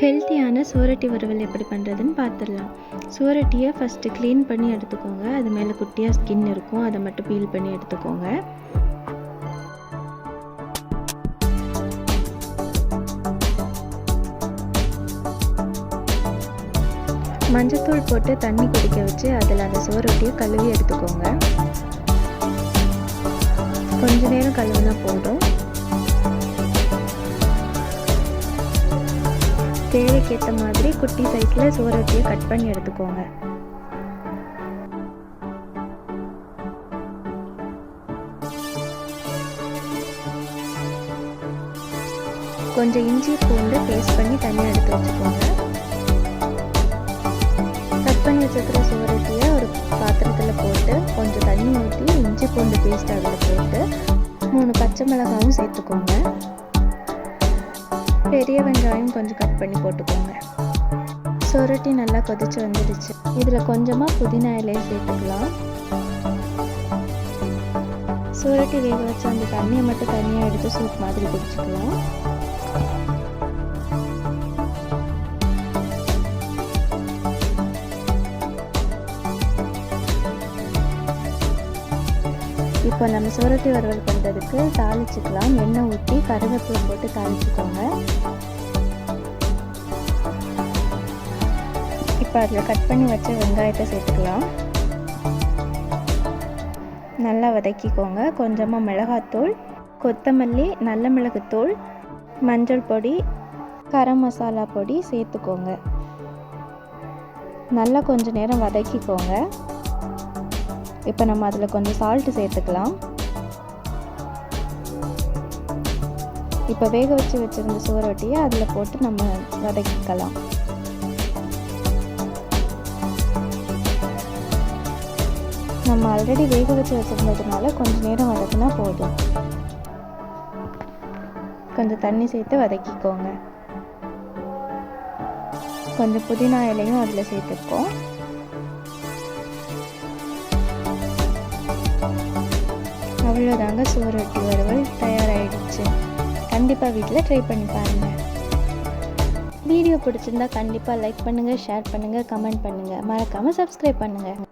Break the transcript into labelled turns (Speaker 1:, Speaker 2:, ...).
Speaker 1: ஹெல்த்தியான சுவரொட்டி வறுவல் எப்படி பண்ணுறதுன்னு பார்த்துடலாம் சுவரொட்டியை ஃபஸ்ட்டு க்ளீன் பண்ணி எடுத்துக்கோங்க. அது மேலே குட்டியாக ஸ்கின் இருக்கும். அதை மட்டும் பீல் பண்ணி எடுத்துக்கோங்க. மஞ்சத்தூள் போட்டு தண்ணி குடிக்க வச்சு அதில் அந்த சுவரொட்டியை கழுவி எடுத்துக்கோங்க. கொஞ்ச நேரம் கழுவுனா போதும். தேவைக்கேற்ற மாதிரி குட்டி சைஸில் சுவரொட்டியை கட் பண்ணி எடுத்துக்கோங்க. கொஞ்சம் இஞ்சி பூண்டு பேஸ்ட் பண்ணி தனியாக எடுத்து வச்சுக்கோங்க. கட் பண்ணி வச்சுருக்கிற சுவரொட்டியை ஒரு பாத்திரத்தில் போட்டு கொஞ்சம் தண்ணி ஊற்றி இஞ்சி பூண்டு பேஸ்ட் அதில் போட்டு மூணு பச்சை மிளகாவும் சேர்த்துக்கோங்க. பெரிய வெங்காயம் கொஞ்சம் கட் பண்ணி போட்டுக்கோங்க. சொரட்டி நல்லா கொதிச்சு வந்துடுச்சு. இதில் கொஞ்சமாக புதினா இலையை சேர்த்துக்கலாம். சுரட்டி வேக வச்ச அந்த தண்ணியை மட்டும் தனியாக எடுத்து சூப் மாதிரி குடிச்சுக்கலாம் இப்போ நம்ம சுரட்டி வறுவல் பண்ணுறதுக்கு தாளிச்சுக்கலாம். எண்ணெய் ஊற்றி கருவேப்பிலை போட்டு தாளிச்சுக்கோங்க. இப்போ அதில் கட் பண்ணி வச்ச வெங்காயத்தை சேர்த்துக்கலாம். நல்லா வதக்கிக்கோங்க. கொஞ்சமாக மிளகாத்தூள் கொத்தமல்லி நல்ல மிளகுத்தூள் மஞ்சள் பொடி கரம் மசாலா பொடி சேர்த்துக்கோங்க. நல்லா கொஞ்சம் நேரம் வதக்கிக்கோங்க. இப்போ நம்ம அதில் கொஞ்சம் சால்ட்டு சேர்த்துக்கலாம். இப்போ வேக வச்சு வச்சுருந்த சுவரொட்டியை அதில் போட்டு நம்ம வதக்கிக்கலாம். நம்ம ஆல்ரெடி வேக வச்சு வச்சுருந்ததுனால கொஞ்சம் நேரம் வதக்கினா போதும். கொஞ்சம் தண்ணி சேர்த்து வதக்கிக்கோங்க. கொஞ்சம் புதினா இலையும் அதில் சேர்த்துருக்கோம் அவ்வளோதாங்க சுவரொட்டி வறுவல் தயாராகிடுச்சு கண்டிப்பாக வீட்டில் ட்ரை பண்ணி பாருங்கள் வீடியோ பிடிச்சிருந்தா கண்டிப்பாக லைக் பண்ணுங்கள் ஷேர் பண்ணுங்கள் கமெண்ட் பண்ணுங்கள் மறக்காமல் சப்ஸ்கிரைப் பண்ணுங்கள்